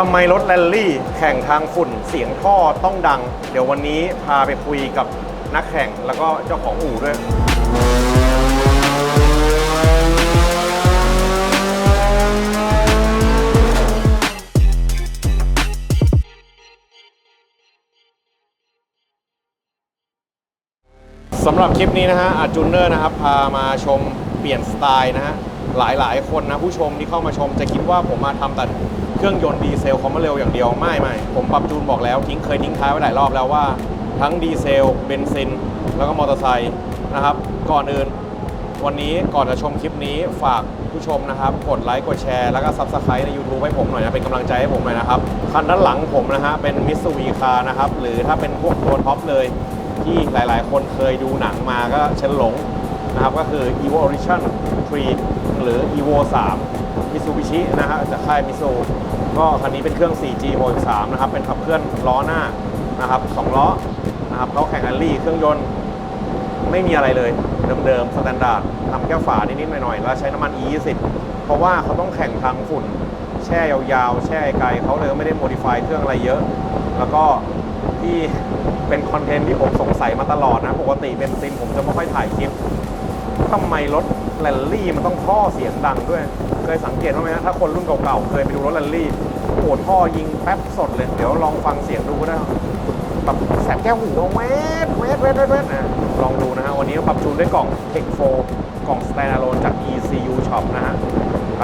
ทำไมรถแรลลี่ แข่งทางฝุ่นเสียงท่อต้องดัง เดี๋ยววันนี้พาไปคุยกับนักแข่งแล้วก็เจ้าของอู่ด้วย สำหรับคลิปนี้นะฮะอาจูเนอร์นะครับ พามาชมเปลี่ยนสไตล์นะฮะ หลายหลายๆคนนะผู้ชมที่เข้ามาชมจะคิดว่าผมมาทำแต่ เครื่องยนต์ดีเซลคอมมเร็วอย่างเดียวไม่ไม่ผมปรับจูนบอกแล้วทิ้งเคยทิ้งท้ายไว้หลายรอบแล้วว่า ทั้งดีเซลเบนซิน แล้วก็มอเตอร์ไซค์นะครับ ก่อนอื่น วันนี้ก่อนจะชมคลิปนี้ฝากผู้ชมนะครับ กดไลค์กดแชร์แล้วก็ซับสไครต์ใน YouTube ให้ผมหน่อยนะเป็นกำลังใจให้ผมหน่อยนะครับ คันด้านหลังผมนะฮะเป็นมิสซูวีคานะครับหรือถ้าเป็นพวกตัวท็อปเลย ที่หลายๆ คนเคยดูหนังมาก็เชนหลงนะครับก็คือ Evo Origin 3 หรือ Evo 3 Mitsubishi นะฮะจากค่ายมิโซก็คันนี้เป็นเครื่อง 4G โมด3นะครับ เป็นขับเคลื่อนล้อหน้านะครับสองล้อนะครับเขาแข่งแอลลี่เครื่องยนต์ไม่มีอะไรเลย เดิมๆสแตนดาร์ดทำแค่ฝานิดๆหน่อยๆ แล้วใช้น้ำมัน E20 เพราะว่าเขาต้องแข่งทางฝุ่น แช่ยาวๆ แช่ไกลเขาเลยไม่ได้โมดิฟายเครื่องอะไรเยอะ แล้วก็ที่เป็นคอนเทนต์ที่ผมสงสัยมาตลอดนะ ปกติเป็นซินผมจะไม่ค่อยถ่ายคลิป ทำไมรถแรลลี่มันต้องท่อเสียงดังด้วย เคยสังเกตบ้างไหมฮะถ้าคนรุ่นเก่าๆเคยไปดูรถแรลลี่โอ้โหท่อยิงแป๊บสดเลย เดี๋ยวลองฟังเสียงดูก็ได้แบบแสบแก้วหูแวดแวดแวดแวดแวดนะลองดูนะฮะวันนี้ปรับจูนด้วยกล่อง Tech 4กล่อง Standalone จาก ECU Shop นะฮะไป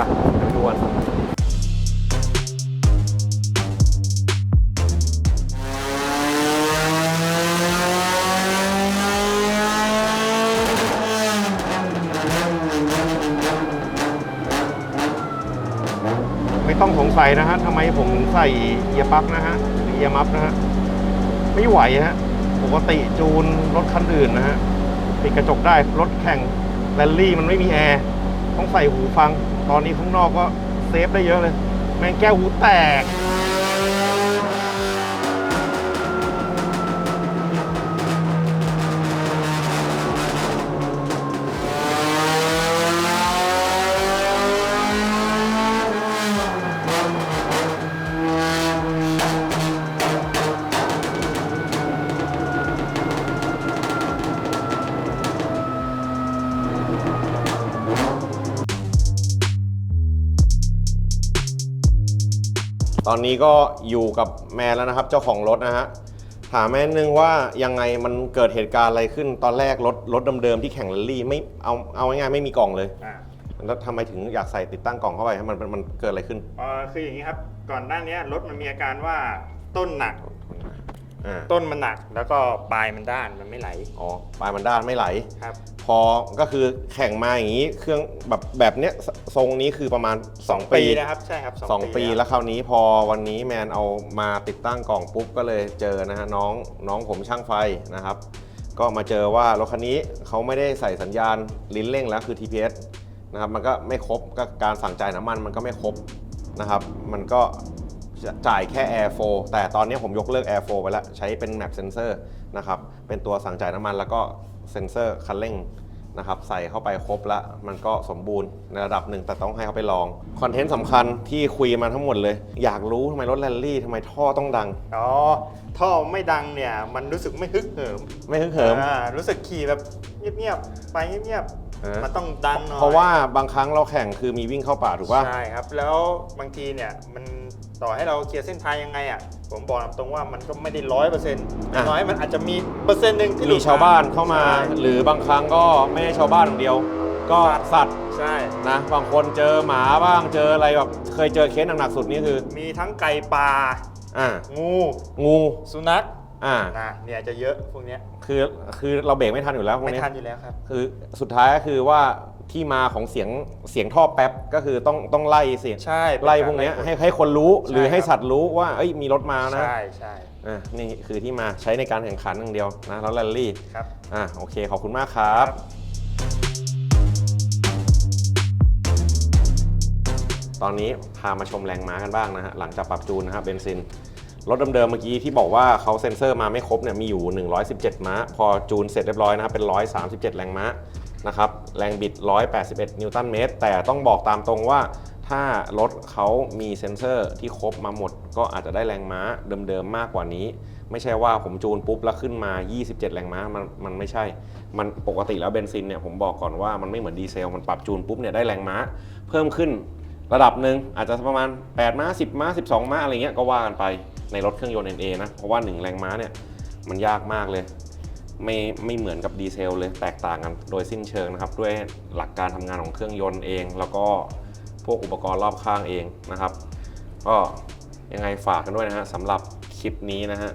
ต้องสงสัยนะฮะทำไมผมถึงใส่เอียร์ปลั๊กนะฮะหรือเอียร์มัฟนะฮะไม่ไหวฮะปกติจูนรถคันอื่นนะฮะปิดกระจกได้รถแข่งแรลลี่มันไม่มีแอร์ต้องใส่หูฟัง ตอนนี้ข้างนอกก็เซฟได้เยอะเลย แม่งแก้วหูแตก ตอนนี้ก็อยู่กับแมนแล้วนะครับ เจ้าของรถนะฮะถามแม่นึงว่ายังไงมันเกิดเหตุการณ์อะไรขึ้นตอนแรกรถรถเดิมๆที่แข่งแรลลี่ไม่เอาเอาง่ายๆไม่มีกล่องเลยอ่า แล้วทำไมถึงอยากใส่ติดตั้งกล่องเข้าไปให้มันมันมันเกิดอะไรขึ้น เอ่อคืออย่างนี้ครับ ก่อนหน้านี้รถมันมีอาการว่าต้นหนัก อ่าต้นมันหนักแล้วก็ปลายมันด้านมันไม่ไหลอ๋อปลายมันด้านไม่ไหล ครับ พอก็คือแข่งมาอย่างนี้เครื่องแบบแบบเนี้ยทรงนี้คือประมาณ2ปีนะครับใช่ครับสองปีแล้วคราวนี้พอวันนี้แมนเอามาติดตั้งกล่องปุ๊บก็เลยเจอนะฮะน้องน้องผมช่างไฟนะครับ ก็มาเจอว่ารถคันนี้เขาไม่ได้ใส่สัญญาณลิ้นเร่งแล้วคือ TPS นะครับมันก็ไม่ครบก็การสั่งจ่ายน้ำมันมันก็ไม่ครบนะครับ มันก็ จะจ่ายแค่ Air 4แต่ตอนนี้ผมยกเลิก Air 4ไปแล้ว ใช้เป็น Map Sensor นะครับ เป็นตัวสั่งจ่ายน้ำมันแล้วก็เซ็นเซอร์คันเร่งนะครับใส่เข้าไปครบแล้วมันก็สมบูรณ์ในระดับหนึ่งแต่ต้องให้เขาไปลอง คอนเทนต์สำคัญที่คุยมาทั้งหมดเลย อยากรู้ทำไมรถแรลลี่ทำไมท่อต้องดัง อ๋อ ท่อไม่ดังเนี่ย มันรู้สึกไม่ฮึกเหิม ไม่ฮึกเหิม อ่า รู้สึกขี่แบบเงียบๆ ไปเงียบเออๆ มันต้องดังหน่อยเพราะว่าบางครั้งเราแข่งคือมีวิ่งเข้าป่าถูกป่ะใช่ครับ แล้วบางทีเนี่ยมันต่อให้เราเคลียร์เส้นทางยังไงอะผมบอกตามตรงว่ามันก็ไม่ได้ร้อยเปอร์เซ็นต์อะน้อยมันอาจจะมีเปอร์เซ็นต์หนึ่งที่หลุมีดชาวบ้านเข้ามาใช่หรือบางครั้งก็ไม่ใช่ชาวบ้านอย่างเดียว ก็สัตว์ใช่นะบางคนเจอหมาบ้างเจออะไรแบบเคยเจอเคสหนักๆสุดนี่คือ มีทั้งไก่ป่าอ่างูงูสุนัข อ่า นะเนี่ยจะเยอะพวกเนี้ยคือคือเราเบรกไม่ทันอยู่แล้วพวกไม่นี้ทันอยู่แล้วครับ คือสุดท้ายก็คือว่าที่มาของเสียงเสียงท่อแป๊บก็คือต้องต้องไล่เสียงใช่เป็นไล่พวกเนี้ยารให้ให้คนรู้ใช่หรือให้ครับ สัตว์รู้ว่าเอ้ยมีรถมานะใช่ใช่อะนี่คือที่มาใช้ในการแข่งขันอย่างเดียวนะแล้วแรลลี่ครับ อะโอเคขอบคุณมากครับ ตอนนี้พามาชมแรงม้ากันบ้างนะฮะหลังจากปรับจูนนะครับเบนซิน รถเดิมๆเมื่อกี้ที่บอกว่าเขาเซ็นเซอร์มาไม่ครบเนี่ยมีอยู่ 117 ม้า พอจูนเสร็จเรียบร้อยนะครับเป็น 137 แรงม้านะครับแรงบิด 181 นิวตันเมตร แต่ต้องบอกตามตรงว่าถ้ารถเขามีเซ็นเซอร์ที่ครบมาหมด ก็อาจจะได้แรงม้าเดิมๆมากกว่านี้ ไม่ใช่ว่าผมจูนปุ๊บแล้วขึ้นมา 27 แรงม้ามันมันไม่ใช่ มันปกติแล้วเบนซินเนี่ยผมบอกก่อนว่ามันไม่เหมือนดีเซลมันปรับจูนปุ๊บเนี่ยได้แรงม้า เพิ่มขึ้นระดับหนึ่งอาจจะประมาณ 8 ม้า 10 ม้า 12 ม้าอะไรเงี้ยก็ว่ากันไป ในรถเครื่องยนต์ NA นะ เพราะว่า 1 แรงม้าเนี่ยมันยากมากเลย ไม่ไม่เหมือนกับดีเซลเลยแตกต่างกันโดยสิ้นเชิงนะครับ ด้วยหลักการทำงานของเครื่องยนต์เอง แล้วก็พวกอุปกรณ์รอบข้างเองนะครับ ก็ยังไงฝากกันด้วยนะฮะสำหรับคลิปนี้นะฮะ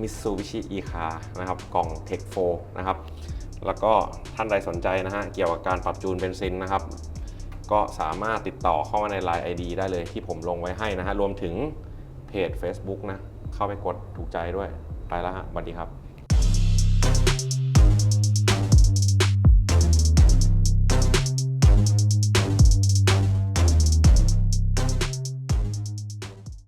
Mitsubishi e-car นะครับกล่อง Tech 4นะครับ แล้วก็ท่านใดสนใจนะฮะเกี่ยวกับการปรับจูนเบนซินนะครับ ก็สามารถติดต่อเข้ามาใน Line ID ได้เลยที่ผมลงไว้ให้นะฮะรวมถึง เพจ Facebook นะ เข้าไปกดถูกใจด้วย ไปแล้วฮะสวัสดีครับ